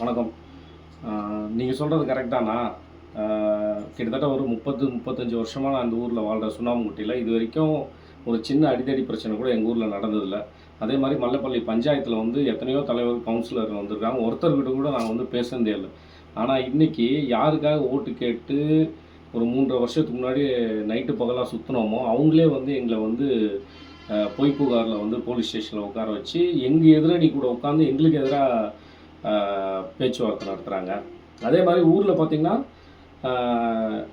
வணக்கம். நீங்கள் சொல்கிறது கரெக்டாண்ணா கிட்டத்தட்ட ஒரு முப்பத்து முப்பத்தஞ்சு வருஷமாக நான் அந்த ஊரில் வாழ்கிற சுண்ணாம்புக்குட்டியில் இது வரைக்கும் ஒரு சின்ன அடிதடி பிரச்சனை கூட எங்கள் ஊரில் நடந்ததில்லை. அதே மாதிரி மல்லப்பள்ளி பஞ்சாயத்தில் வந்து எத்தனையோ தலைவர் கவுன்சிலர் வந்திருக்காங்க. ஒருத்தர்கிட்ட கூட நாங்கள் வந்து பேசுனதே இல்லை. ஆனால் இன்றைக்கி யாருக்காக ஓட்டு கேட்டு ஒரு மூன்றரை வருஷத்துக்கு முன்னாடி நைட்டு பகலாக சுற்றினோமோ அவங்களே வந்து எங்களை வந்து பொய் புகாரில் வந்து போலீஸ் ஸ்டேஷனில் உட்கார வச்சு எங்கள் எதிரணி கூட உட்காந்து எங்களுக்கு எதிராக பேச்சுவார்த்தை நடத்துகிறாங்க அதே மாதிரி ஊரில் பார்த்திங்கன்னா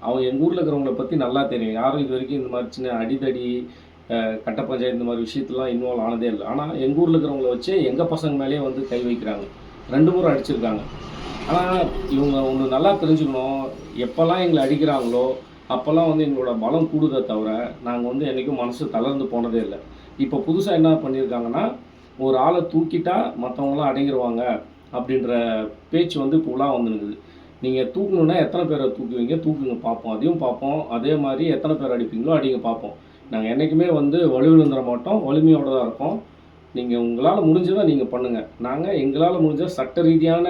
அவங்க எங்கள் ஊரில் இருக்கிறவங்கள பற்றி நல்லா தெரியும். யாரும் இது வரைக்கும் இந்த மாதிரி சின்ன அடிதடி கட்ட பஞ்சாயத்து இந்த மாதிரி விஷயத்தெலாம் இன்வால்வ் ஆனதே இல்லை. ஆனால் எங்கள் ஊரில் இருக்கிறவங்கள வச்சு எங்கள் பசங்க மேலேயே வந்து கை வைக்கிறாங்க. ரெண்டு முறை அடிச்சிருக்காங்க. ஆனால் இவங்க ஒன்று நல்லா தெரிஞ்சுக்கணும். எப்போல்லாம் எங்களை அடிக்கிறாங்களோ அப்போல்லாம் வந்து எங்களோட பலம் கூடுதே தவிர நாங்கள் வந்து என்றைக்கும் மனசு தளர்ந்து போனதே இல்லை. இப்போ புதுசாக என்ன பண்ணியிருக்காங்கன்னா ஒரு ஆளை தூக்கிட்டா மற்றவங்களாம் அடங்கிடுவாங்க அப்படின்ற பேச்சு வந்து இப்போ வந்துருக்குது. நீங்கள் தூக்கணுன்னா எத்தனை பேரை தூக்குவீங்க? தூக்குங்க பார்ப்போம் அதையும் பார்ப்போம் அதே மாதிரி எத்தனை பேர் அடிப்பீங்களோ அடிங்க பார்ப்போம் நாங்கள் என்றைக்குமே வந்து வலுவிழுந்துட மாட்டோம். வலிமையோடு தான் இருப்போம் நீங்கள் உங்களால் முடிஞ்சதை நீங்கள் பண்ணுங்கள் நாங்கள் எங்களால் முடிஞ்ச சட்ட ரீதியான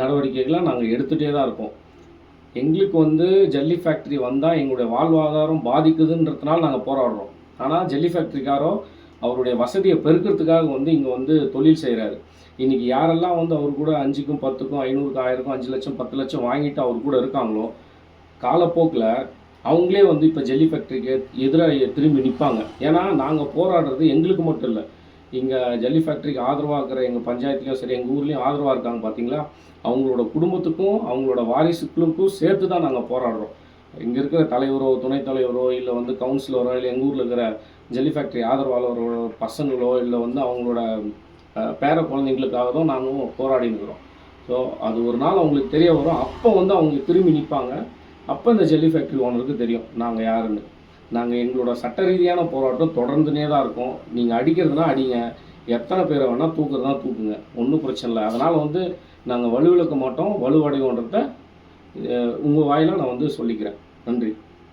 நடவடிக்கைகளை நாங்கள் எடுத்துகிட்டே தான் இருப்போம் எங்களுக்கு வந்து ஜல்லி ஃபேக்ட்ரி வந்தால் எங்களுடைய வாழ்வாதாரம் பாதிக்குதுன்றதுனால நாங்கள் போராடுறோம். ஆனால் ஜல்லி ஃபேக்ட்ரிக்காரோ அவருடைய வசதியை பெருக்கிறதுக்காக வந்து இங்கே வந்து தொழில் செய்கிறாரு இன்றைக்கி யாரெல்லாம் வந்து அவர் கூட அஞ்சுக்கும் பத்துக்கும் ஐநூறுக்கும் ஆயிரக்கும் அஞ்சு லட்சம் பத்து லட்சம் வாங்கிட்டு அவர் கூட இருக்காங்களோ காலப்போக்கில் அவங்களே வந்து இப்போ ஜெல்லி ஃபேக்ட்ரிக்கு எதிராக திரும்பி நிற்பாங்க ஏன்னா நாங்கள் போராடுறது எங்களுக்கு மட்டும் இல்லை. இங்கே ஜல்லி ஃபேக்ட்ரிக்கு ஆதரவாக இருக்கிற எங்கள் பஞ்சாயத்துலேயும் சரி எங்கள் ஊர்லேயும் ஆதரவாக இருக்காங்க பார்த்தீங்களா அவங்களோட குடும்பத்துக்கும் அவங்களோட வாரிசுகளுக்கும் சேர்த்து தான் நாங்கள் போராடுறோம். இங்கே இருக்கிற தலைவரோ துணைத் தலைவரோ இல்லை வந்து கவுன்சிலரோ இல்லை எங்கள் ஊரில் இருக்கிற ஜெல்லி ஃபேக்ட்ரி ஆதரவாளரோட பசங்களோ இல்லை வந்து அவங்களோட பேர குழந்தைங்களுக்காகவும் நாங்களும் போராடின்னு இருக்கிறோம் ஸோ அது ஒரு நாள் அவங்களுக்கு தெரிய வரும். அப்போ வந்து அவங்க திரும்பி நிற்பாங்க அப்போ இந்த ஜெல்லி ஃபேக்ட்ரி ஓனருக்கு தெரியும். நாங்கள் யாருன்னு. நாங்கள் எங்களோட சட்ட ரீதியான போராட்டம் தொடர்ந்துனே தான் இருக்கோம். நீங்கள் அடிக்கிறதுனா அடிங்க. எத்தனை பேரை வேணால் தூக்குறதுனா தூக்குங்க. ஒன்றும் பிரச்சனை இல்லை. அதனால் வந்து நாங்கள் வலுவிழக்க மாட்டோம். வலுவடைவோன்றத உங்கள் வாயிலாக நான் வந்து சொல்லிக்கிறேன். நன்றி.